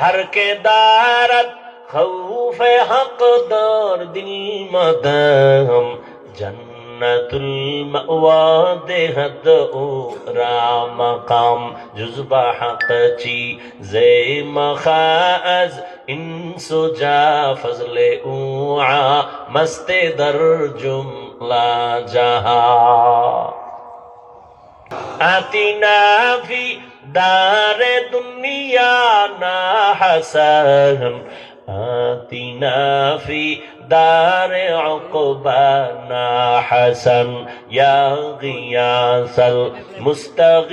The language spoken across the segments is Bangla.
ہر کے دارت خوف حق دار دل مدہم جنت المعوا دہت اورا مقام جزبہ حق چی زی مخاز انس جا فضل اوعا مست در جملہ جہا آتینا فی দারে দুনিয়া না হাসান আতিনা ফি دار عقبانا حسن یا غیاس المستغیثین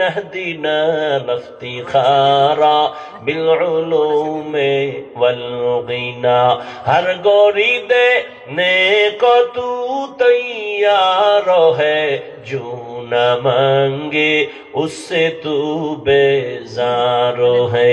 اہدنا لافتخارا بالعلوم والغنا ہر گوری دے نیکو تو تیار ہے جو نہ مانگے اس سے تو بیزار ہے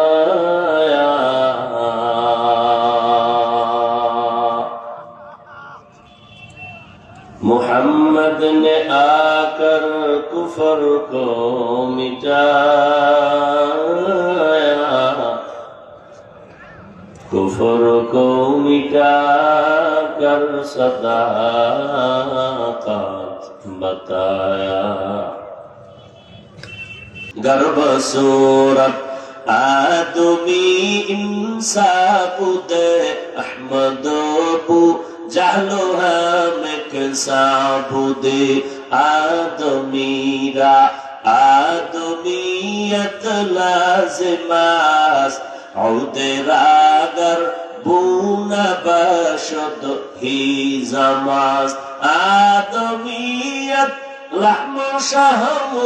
محمد نے آ کر کفر کو مٹایا کفر کو مٹا کر صداقت بتایا گرب صورت آدمی انصاف دے احمد ابو جہلو সাবুদে আদমিরা আদমিয়ত লাজমাস আউদেরাগার বুনা বাশদ হি জামাস আদমিয়ত লাহম শাহমু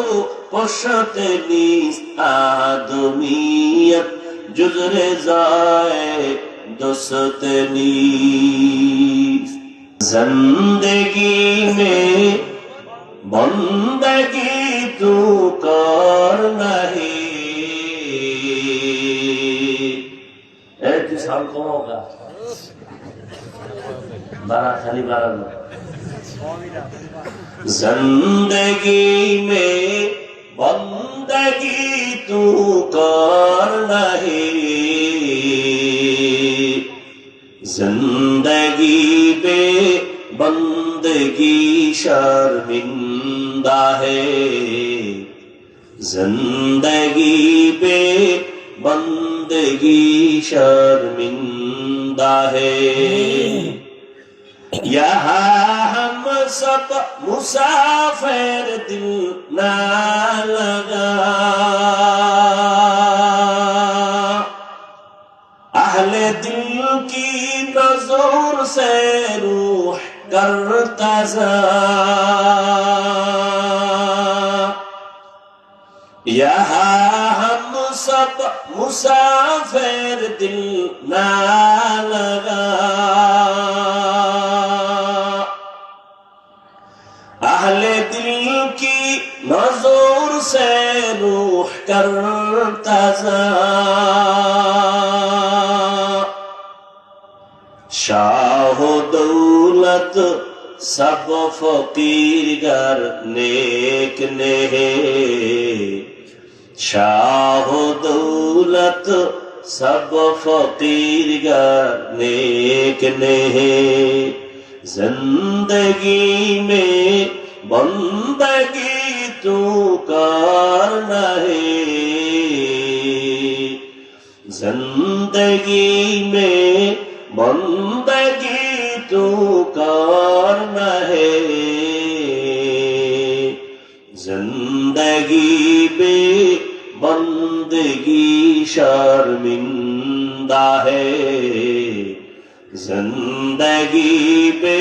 পশতে নিস আদমিয়ত জুজরে যায় দোসতে নিস जिंदगी में बंदगी तू कर नहीं साल कौन होगा बारह खाली बारह जिंदगी شرمندہ ہے۔ زندگی پہ بندگی شرمندہ ہے۔ یہاں ہم سب مسافر دل نہ لگا۔ اہل دل کی نظر سے روح کرتا یہاں ہم سب مسافر دل نہ لگا اہل دل کی نظور سے روح کرتا شاہ امت سب فقیر گر نیک نے شاہ و دولت سب فقیر گر نیک نے زندگی میں بندگی تو کار نہیں زندگی میں বে বন্দগি শর্মিন্দা হে। জিন্দগি বে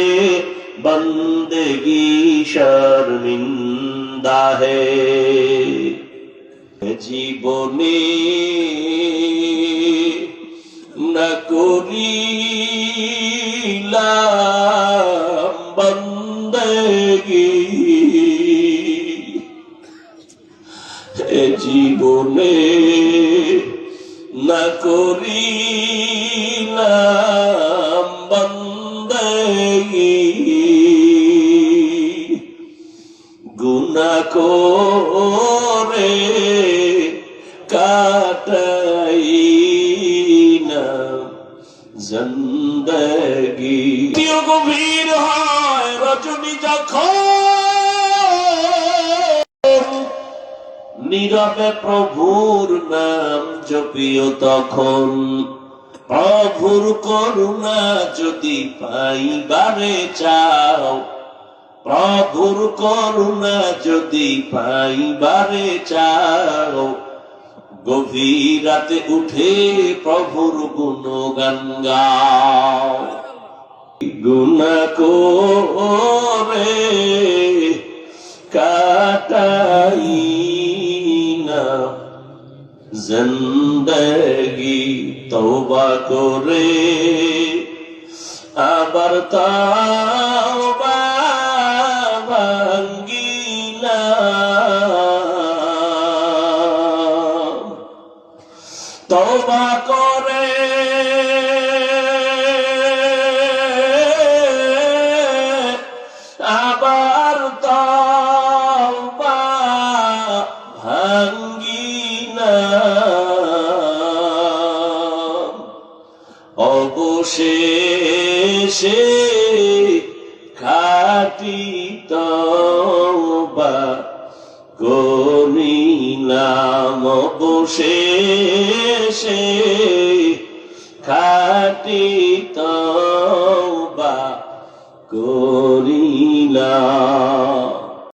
বন্দগি শর্মিন্দা হে। জীবনে না করি এ জীবনে না করি বন্দগি। গুনা করে কাটাই না জন্দগি গভীর হয় রজনী যখন নীরবে প্রভুর নাম জপিও তখন। প্রভুর করুণা যদি পাইবারে চাও, প্রভুর করুণা যদি পাইবারে চাও গভীর রাতে উঠে প্রভুর গুণগান গাও। গুণা কাটাই জিন্দগি তওবা করে আবার তাওবা ভাঙ্গিলাম। তওবা করে করিলাম অবশেষে খাটি তবা করিলাম।